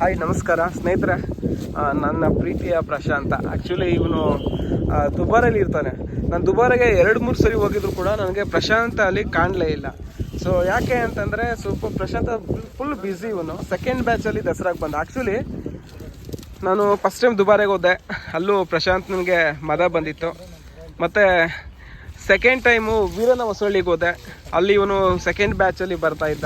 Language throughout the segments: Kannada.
ಹಾಯ್, ನಮಸ್ಕಾರ. ಸ್ನೇಹಿತರೆ ನನ್ನ ಪ್ರೀತಿಯ ಪ್ರಶಾಂತ. ಆ್ಯಕ್ಚುಲಿ ಇವನು ದುಬಾರಲ್ಲಿ ಇರ್ತಾನೆ. ನಾನು ದುಬಾರಿಗೆ ಎರಡು, ಮೂರು ಸರಿ ಹೋಗಿದ್ರು ಕೂಡ ನನಗೆ ಪ್ರಶಾಂತ ಅಲ್ಲಿ ಕಾಣಲೇ ಇಲ್ಲ. ಸೊ ಯಾಕೆ ಅಂತಂದರೆ, ಸ್ವಲ್ಪ ಪ್ರಶಾಂತ ಫುಲ್ ಬ್ಯುಸಿ ಇವನು. ಸೆಕೆಂಡ್ ಬ್ಯಾಚಲ್ಲಿ ದಸರಾಗೆ ಬಂದ. ಆ್ಯಕ್ಚುಲಿ ನಾನು ಫಸ್ಟ್ ಟೈಮ್ ದುಬಾರಿಗೆ ಹೋದೆ. ಅಲ್ಲೂ ಪ್ರಶಾಂತ್ ನನಗೆ ಮದ ಬಂದಿತ್ತು. ಮತ್ತು ಸೆಕೆಂಡ್ ಟೈಮು ವೀರನ ಹೊಸಳ್ಳಿಗೆ ಹೋದೆ. ಅಲ್ಲಿ ಇವನು ಸೆಕೆಂಡ್ ಬ್ಯಾಚಲ್ಲಿ ಬರ್ತಾ ಇದ್ದ.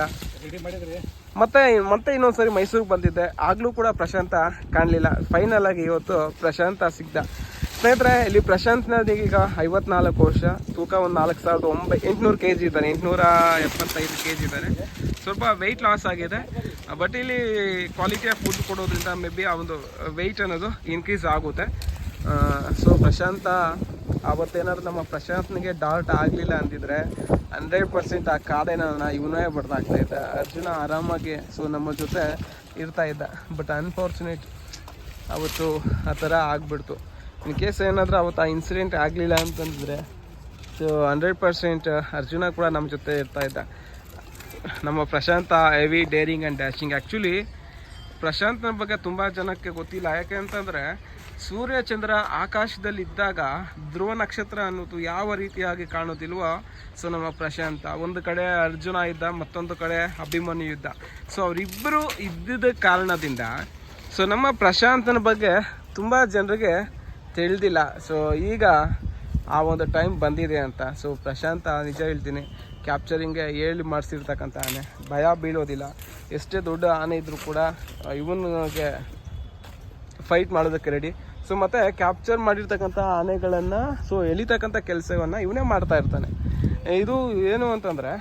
ಮತ್ತೆ ಮತ್ತೆ ಇನ್ನೊಂದ್ಸರಿ ಮೈಸೂರಿಗೆ ಬಂದಿದ್ದೆ. ಆಗಲೂ ಕೂಡ ಪ್ರಶಾಂತ ಕಾಣಲಿಲ್ಲ. ಫೈನಲ್ ಆಗಿ ಇವತ್ತು ಪ್ರಶಾಂತ ಸಿಗ್ದ. ಸ್ನೇಹಿತರೆ, ಇಲ್ಲಿ ಪ್ರಶಾಂತ್ ಈಗ ಐವತ್ನಾಲ್ಕು ವರ್ಷ. ತೂಕ ಒಂದು ನಾಲ್ಕು ಸಾವಿರದ ಒಂಬೈ, ಎಂಟುನೂರು ಕೆ ಜಿ ಇದ್ದಾನೆ. ಎಂಟುನೂರ ಎಪ್ಪತ್ತೈದು ಕೆ ಜಿ ಇದ್ದಾನೆ. ಸ್ವಲ್ಪ ವೆಯ್ಟ್ ಲಾಸ್ ಆಗಿದೆ. ಬಟ್ ಇಲ್ಲಿ ಕ್ವಾಲಿಟಿ ಆಫ್ ಫುಡ್ ಕೊಡೋದ್ರಿಂದ ಮೇ ಬಿ ಆ ಒಂದು ವೆಯ್ಟ್ ಅನ್ನೋದು ಇನ್ಕ್ರೀಸ್ ಆಗುತ್ತೆ. ಸೊ ಪ್ರಶಾಂತ, ಅವತ್ತೇನಾದ್ರು ನಮ್ಮ ಪ್ರಶಾಂತ್ನಿಗೆ ಡಾಟ್ ಆಗಲಿಲ್ಲ ಅಂದಿದ್ರೆ ಹಂಡ್ರೆಡ್ ಪರ್ಸೆಂಟ್ ಆ ಕಾಡೇನ ಇವನೇ ಬಡ್ದಾಗ್ತಾ ಇದ್ದ. ಅರ್ಜುನ ಆರಾಮಾಗಿ ಸೊ ನಮ್ಮ ಜೊತೆ ಇರ್ತಾ ಇದ್ದ. ಬಟ್ ಅನ್ಫಾರ್ಚುನೇಟ್ ಅವತ್ತು ಆ ಥರ ಆಗಿಬಿಡ್ತು. ಇನ್ ಕೇಸ್ ಏನಾದರೂ ಅವತ್ತು ಆ ಇನ್ಸಿಡೆಂಟ್ ಆಗಲಿಲ್ಲ ಅಂತಂದರೆ ಸೊ ಹಂಡ್ರೆಡ್ ಪರ್ಸೆಂಟ್ ಅರ್ಜುನ ಕೂಡ ನಮ್ಮ ಜೊತೆ ಇರ್ತಾ ಇದ್ದ. ನಮ್ಮ Prashant heavy daring and dashing actually ಪ್ರಶಾಂತ್ನ ಬಗ್ಗೆ ತುಂಬ ಜನಕ್ಕೆ ಗೊತ್ತಿಲ್ಲ. ಯಾಕೆ ಅಂತಂದರೆ ಸೂರ್ಯ ಚಂದ್ರ ಆಕಾಶದಲ್ಲಿ ಇದ್ದಾಗ ಧ್ರುವ ನಕ್ಷತ್ರ ಅನ್ನೋದು ಯಾವ ರೀತಿಯಾಗಿ ಕಾಣೋದಿಲ್ವೋ ಸೊ ನಮ್ಮ ಪ್ರಶಾಂತ, ಒಂದು ಕಡೆ ಅರ್ಜುನ ಇದ್ದ ಮತ್ತೊಂದು ಕಡೆ ಅಭಿಮನ್ಯು ಇದ್ದ ಸೊ ಅವರಿಬ್ಬರು ಇದ್ದಿದ್ದ ಕಾರಣದಿಂದ, ಸೊ ನಮ್ಮ ಪ್ರಶಾಂತನ ಬಗ್ಗೆ ತುಂಬ ಜನರಿಗೆ ತಿಳಿದಿಲ್ಲ. ಸೊ ಈಗ ಆ ಒಂದು ಟೈಮ್ ಬಂದಿದೆ ಅಂತ, ಸೊ ಪ್ರಶಾಂತ ನಿಜ ಹೇಳ್ತೀನಿ ಕ್ಯಾಪ್ಚರಿಂಗ್ಗೆ ಹೇಳಿ ಮಾಡಿಸಿರ್ತಕ್ಕಂಥ ಆನೆ. ಭಯ ಬೀಳೋದಿಲ್ಲ. ಎಷ್ಟೇ ದೊಡ್ಡ ಆನೆ ಇದ್ದರೂ ಕೂಡ ಇವನಿಗೆ ಫೈಟ್ ಮಾಡೋದಕ್ಕೆ ರೆಡಿ ಸೊ ಮತ್ತೆ ಕ್ಯಾಪ್ಚರ್ ಮಾಡಿರ್ತಕ್ಕಂಥ ಆನೆಗಳನ್ನು ಸೊ ಎಳಿತಕ್ಕಂಥ ಕೆಲಸವನ್ನು ಇವನೇ ಮಾಡ್ತಾ ಇರ್ತಾನೆ. ಇದು ಏನು ಅಂತಂದರೆ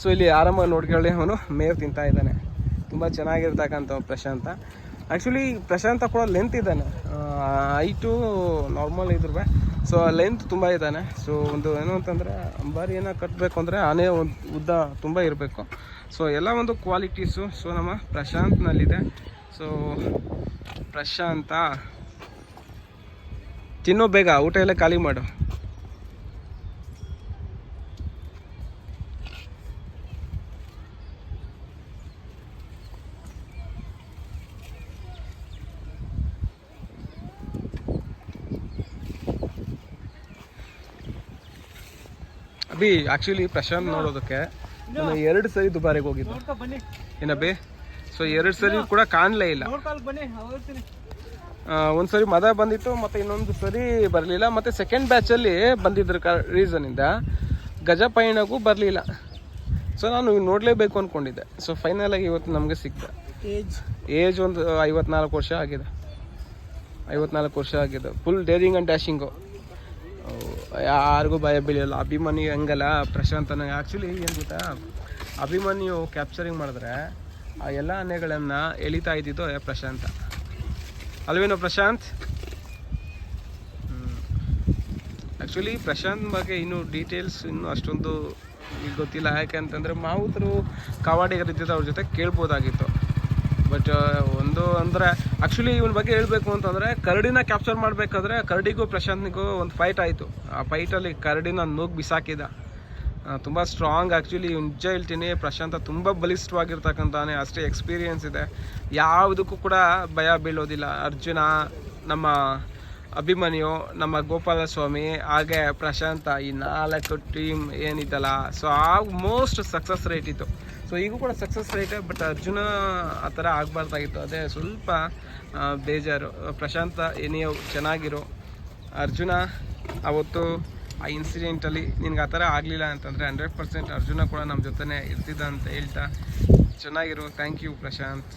ಸೊ ಇಲ್ಲಿ ಆರಾಮಾಗಿ ನೋಡ್ಕೊಳ್ಳಿ ಅವನು, ಮೇವ್ ತಿಂತಾ ಇದ್ದಾನೆ. ತುಂಬ ಚೆನ್ನಾಗಿರ್ತಕ್ಕಂಥ ಪ್ರಶಾಂತ. ಆ್ಯಕ್ಚುಲಿ ಪ್ರಶಾಂತ ಕೂಡ ಲೆಂತ್ ಇದ್ದಾನೆ. ಹೈಟು ನಾರ್ಮಲ್ ಇದ್ರೂ ಸೊ ಲೆಂತ್ ತುಂಬ ಇದ್ದಾನೆ. ಸೊ ಒಂದು ಏನು ಅಂತಂದರೆ ಏನೋ ಕಟ್ಟಬೇಕು ಅಂದರೆ ಆನೆ ಒಂದು ಉದ್ದ ತುಂಬ ಇರಬೇಕು. ಸೊ ಎಲ್ಲ ಒಂದು ಕ್ವಾಲಿಟೀಸು ಸೊ ನಮ್ಮ ಪ್ರಶಾಂತ್ನಲ್ಲಿದೆ. ಸೊ ಪ್ರಶಾಂತ. ತಿನ್ನೋ ಬೇಗ ಊಟ ಎಲ್ಲ ಖಾಲಿ ಮಾಡು. ಅಭಿ ಆಕ್ಚುಲಿ ಪ್ರಶಾಂತ್ ನೋಡೋದಕ್ಕೆ ನಾನು ಎರಡು ಸರಿ ದುಬಾರಿಗೆ ಹೋಗಿದ್ದೆ. ಏನಬ್ಬಿ ಸೊ ಎರಡು ಸರಿ ಕೂಡ ಕಾಣಲೇ ಇಲ್ಲ. ಒಂದ್ಸರಿ ಮದ ಬಂದಿತ್ತು ಮತ್ತೆ ಇನ್ನೊಂದು ಸರಿ ಬರಲಿಲ್ಲ. ಮತ್ತೆ ಸೆಕೆಂಡ್ ಬ್ಯಾಚಲ್ಲಿ ಬಂದಿದ್ರ ರೀಸನಿಂದ ಗಜ ಪಯಣಗೂ ಬರಲಿಲ್ಲ. ಸೊ ನಾನು ನೋಡಲೇಬೇಕು ಅಂದ್ಕೊಂಡಿದ್ದೆ ಸೊ ಫೈನಲ್ ಆಗಿ ಇವತ್ತು ನಮಗೆ ಸಿಕ್ತ. ಏಜ್ ಏಜ್ ಒಂದು ಐವತ್ನಾಲ್ಕು ವರ್ಷ ಆಗಿದೆ. ಐವತ್ನಾಲ್ಕು ವರ್ಷ ಆಗಿದೆ. ಫುಲ್ ಡೇರಿಂಗ್ ಆ್ಯಂಡ್ ಡ್ಯಾಶಿಂಗು ಯಾರಿಗೂ ಭಯ ಬೀಳಿಲ್ಲ. ಅಭಿಮಾನಿ ಹಂಗಲ್ಲ? ಪ್ರಶಾಂತನ ಆ್ಯಕ್ಚುಲಿ ಏನು ಗೊತ್ತಾ? ಅಭಿಮಾನಿಯು ಕ್ಯಾಪ್ಚರಿಂಗ್ ಮಾಡಿದ್ರೆ ಆ ಎಲ್ಲ ಆನೆಗಳನ್ನು ಎಳಿತಾ ಇದ್ದಿದ್ದು ಪ್ರಶಾಂತ. ಅಲ್ವೇನೋ ಪ್ರಶಾಂತ್? ಆ್ಯಕ್ಚುಲಿ ಪ್ರಶಾಂತ್ ಬಗ್ಗೆ ಇನ್ನೂ ಡೀಟೇಲ್ಸ್ ಇನ್ನೂ ಅಷ್ಟೊಂದು ಈಗ ಗೊತ್ತಿಲ್ಲ. ಯಾಕೆ ಅಂತಂದರೆ ಮಾವುತರು ಕಾವಾಡಿಗರಿದ್ದಿದ್ದು ಅವ್ರ ಜೊತೆ ಕೇಳ್ಬೋದಾಗಿತ್ತು. ಬಟ್ ಒಂದು ಅಂದರೆ ಆ್ಯಕ್ಚುಲಿ ಇವನ ಬಗ್ಗೆ ಹೇಳಬೇಕು ಅಂತಂದರೆ, ಕರಡಿನ ಕ್ಯಾಪ್ಚರ್ ಮಾಡಬೇಕಾದ್ರೆ ಕರಡಿಗೂ ಪ್ರಶಾಂತ್ನಿಗೂ ಒಂದು ಫೈಟ್ ಆಯಿತು. ಆ ಫೈಟಲ್ಲಿ ಕರಡಿನ ನುಗ್ಗಿ ಬಿಸಾಕಿದ. ತುಂಬ ಸ್ಟ್ರಾಂಗ್ ಆ್ಯಕ್ಚುಲಿ ನಿಜ ಹೇಳ್ತೀನಿ, ಪ್ರಶಾಂತ ತುಂಬ ಬಲಿಷ್ಠವಾಗಿರ್ತಕ್ಕಂಥಾನೆ ಅಷ್ಟೇ ಎಕ್ಸ್ಪೀರಿಯೆನ್ಸ್ ಇದೆ. ಯಾವುದಕ್ಕೂ ಕೂಡ ಭಯ ಬೀಳೋದಿಲ್ಲ. ಅರ್ಜುನ, ನಮ್ಮ ಅಭಿಮನ್ಯು, ನಮ್ಮ ಗೋಪಾಲ ಸ್ವಾಮಿ ಹಾಗೆ ಪ್ರಶಾಂತ, ಈ ನಾಲ್ಕು ಟೀಮ್ ಏನಿದ್ದಲ್ಲ ಸೊ ಆ ಮೋಸ್ಟ್ ಸಕ್ಸಸ್ ರೇಟ್ ಇತ್ತು. ಸೊ ಈಗೂ ಕೂಡ ಸಕ್ಸಸ್ ರೇಟೇ ಬಟ್ ಅರ್ಜುನ ಆ ಥರ ಆಗಬಾರ್ದಾಗಿತ್ತು. ಅದೇ ಸ್ವಲ್ಪ ಬೇಜಾರು. ಪ್ರಶಾಂತ ಎನಿಯೋ ಚೆನ್ನಾಗಿರೋ. ಅರ್ಜುನ, ಅವತ್ತು ಆ ಇನ್ಸಿಡೆಂಟಲ್ಲಿ ನಿನಗೆ ಆ ಥರ ಆಗಲಿಲ್ಲ ಅಂತಂದರೆ ಹಂಡ್ರೆಡ್ ಪರ್ಸೆಂಟ್ ಅರ್ಜುನ ಕೂಡ ನಮ್ಮ ಜೊತೆನೇ ಇರ್ತಿದ್ದ ಅಂತ ಹೇಳ್ತಾ ಚೆನ್ನಾಗಿರೋ ಥ್ಯಾಂಕ್ ಯು ಪ್ರಶಾಂತ್.